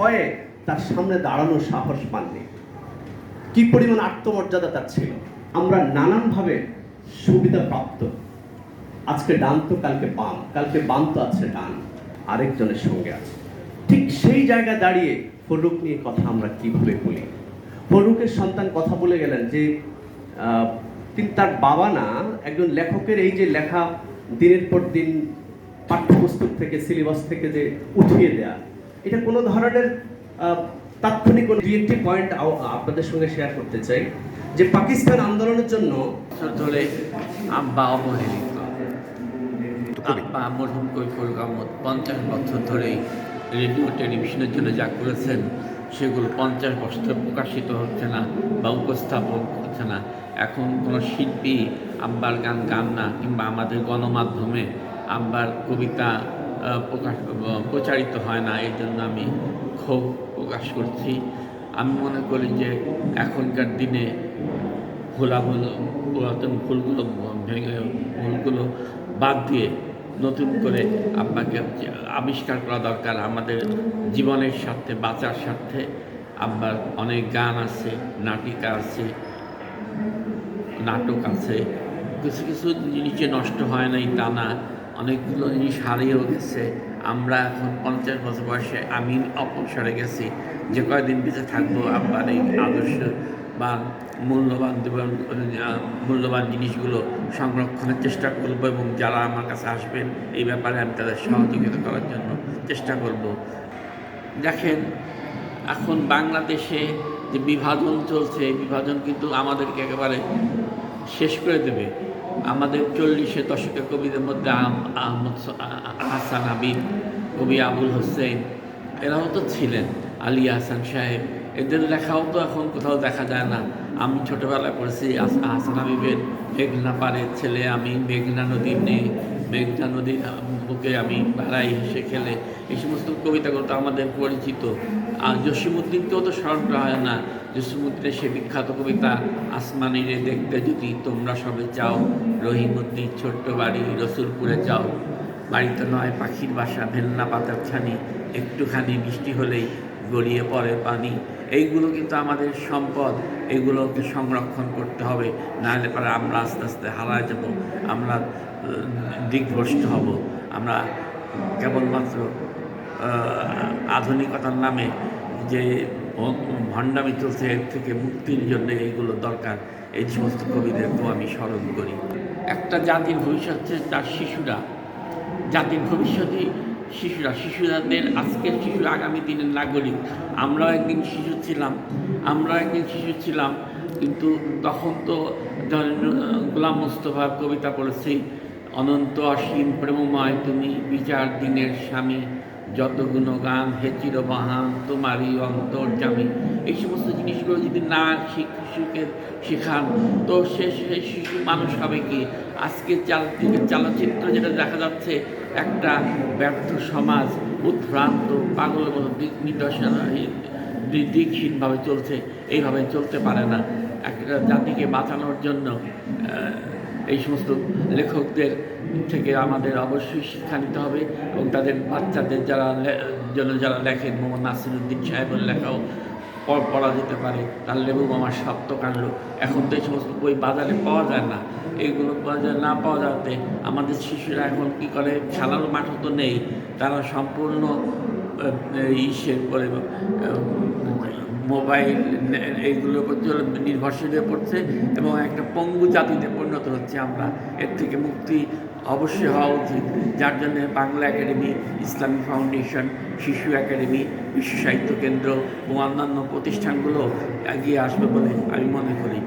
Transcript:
ভয়ে তার সামনে দাঁড়ানোর সাহস পাননি। কি পরিমাণ আত্মমর্যাদা তার ছিল। আমরা নানানভাবে সুবিধা প্রাপ্ত। আজকে ডান তো, কালকে বাম। কালকে বাম তো আছে, ডান। আরেকজনের সঙ্গে আছে। ঠিক সেই জায়গায় দাঁড়িয়ে ফরুক নিয়ে কথা আমরা কীভাবে বলি? ফরুকের সন্তান কথা বলে গেলেন যে তিনি তার বাবা না, একজন লেখকের এই যে লেখা দিনের পর দিন পাঠ্যপুস্তক থেকে সিলেবাস থেকে যে উঠিয়ে দেয়া এটা কোনো ধরনের তাৎক্ষণিক কোনো দুই একটি পয়েন্ট আপনাদের সঙ্গে শেয়ার করতে চাই যে পাকিস্তান আন্দোলনের জন্য ধরে আব্বা অবহেলিত। আব্বা মরহুম কৈফুল আহমদ পঞ্চাশ বছর ধরেই রেডিও টেলিভিশনের জন্য যা করেছেন সেগুলো পঞ্চাশ বছর প্রকাশিত হচ্ছে না বা উপস্থাপন হচ্ছে না। এখন কোনো শিল্পী আব্বার গান গান না কিংবা আমাদের গণমাধ্যমে আব্বার কবিতা প্রকাশ প্রচারিত হয় না, এই জন্য আমি ক্ষোভ প্রকাশ করছি। আমি মনে করি যে এখনকার দিনে ভোলাগুলো পুরাতন ফুলগুলো ভেঙে ফুলগুলো বাদ দিয়ে নতুন করে আব্বাকে আবিষ্কার করা দরকার। আমাদের জীবনের স্বার্থে, বাঁচার স্বার্থে আব্বার অনেক গান আছে, নাটিকা আছে, নাটক আছে। কিছু কিছু জিনিস নষ্ট হয় নাই তা না। অনেকগুলো জিনিস হারিয়েও গেছে। আমরা এখন পঞ্চাশ বছর বয়সে আমি অপসরে গেছি যে কয়দিন বেঁচে থাকব আব্বার এই আদর্শ বা মূল্যবান মূল্যবান জিনিসগুলো সংরক্ষণের চেষ্টা করব এবং যারা আমার কাছে আসবেন, এই ব্যাপারে আমি তাদের সহযোগিতা করার জন্য চেষ্টা করব। দেখেন, এখন বাংলাদেশে যে বিভাজন চলছে, বিভাজন কিন্তু আমাদেরকে একেবারে শেষ করে দেবে। আমাদের চল্লিশের দশকের কবিদের মধ্যে আহমদ স- আ- আ- হাসান আবিদ কবি আবুল হোসেন, এরাও তো ছিলেন, আলী হাসান সাহেব। এদের লেখাও তো এখন কোথাও দেখা যায় না। আমি ছোটোবেলায় পড়েছি হাসান আবিবের মেঘনা পাড়ের ছেলে, আমি মেঘনা নদীর নেই মেঘনা নদীর বুকে আমি বেড়াই হেসে খেলে। এই সমস্ত কবিতাগুলো তো আমাদের পরিচিত। আর জসিমুদ্দিনকেও তো স্মরণ করা হয় না। জসিমুদ্দিনের সে বিখ্যাত কবিতা, আসমানিরে দেখতে যদি তোমরা সবে চাও রহিমুদ্দিন ছোট্ট বাড়ি রসুলপুরে যাও। বাড়িতে নয়, পাখির বাসা, ভেলনা পাতার ছানি, একটুখানি বৃষ্টি হলেই গড়িয়ে পড়ে পানি। এইগুলো কিন্তু আমাদের সম্পদ। এগুলোকে সংরক্ষণ করতে হবে। নাহলে পরে আমরা আস্তে আস্তে হারায় যাব। আমরা দিকভ্রষ্ট হব। আমরা কেবলমাত্র আধুনিকতার নামে যে ভণ্ডামি চলছে, এর থেকে মুক্তির জন্য এইগুলো দরকার। এই সমস্ত কবিদেরকেও আমি স্মরণ করি। একটা জাতির ভবিষ্যৎ হচ্ছে তার শিশুরা। জাতির ভবিষ্যতে শিশুরা শিশুদের আজকের শিশু আগামী দিনের নাগরিক। আমরাও একদিন শিশু ছিলাম, আমরাও একদিন শিশু ছিলাম, কিন্তু তখন তো গোলাম মোস্তফার কবিতা পড়েছি অনন্ত অসীম প্রেমময় তুমি বিচার দিনের স্বামী, যত গুণগান হে চিরবাহান তোমারই অন্তর্জামী এই সমস্ত জিনিসগুলো যদি না শিশুকে শেখান, তো সে শিশু মানুষ হবে কি? আজকে চাল চলচ্চিত্র যেটা দেখা যাচ্ছে একটা ব্যর্থ সমাজ, উদ্ভ্রান্ত পাগল মতো দিক নির্দেশনা দিকহীনভাবে চলছে, এইভাবে চলতে পারে না। একটা জাতিকে বাঁচানোর জন্য এই সমস্ত লেখকদের থেকে আমাদের অবশ্যই শিক্ষা নিতে হবে এবং তাদের বাচ্চাদের যারা জন্য যারা লেখেন, মোহাম্মদ নাসিরুদ্দিন সাহেবের লেখাও পড়া যেতে পারে, তার লেবু মামার সপ্তকাণ্ড এখন তো এই সমস্ত বই বাজারে পাওয়া যায় না। এইগুলো বাজারে না পাওয়া যাতে আমাদের শিশুরা এখন কি করে? খেলার মাঠও তো নেই। তারা সম্পূর্ণ ইসের পরে মোবাইল এইগুলোর উপর চলে নির্ভরশীল হয়ে পড়ছে এবং একটা পঙ্গু জাতিতে পরিণত হচ্ছে আমরা। এর থেকে মুক্তি অবশ্যই হওয়া উচিত। যার জন্য Bangla Academy, Islami Foundation, Shishu Academy, Bishwa Sahitya Kendra ও অন্যান্য প্রতিষ্ঠানগুলো এগিয়ে আসবে বলে আমি মনে করি।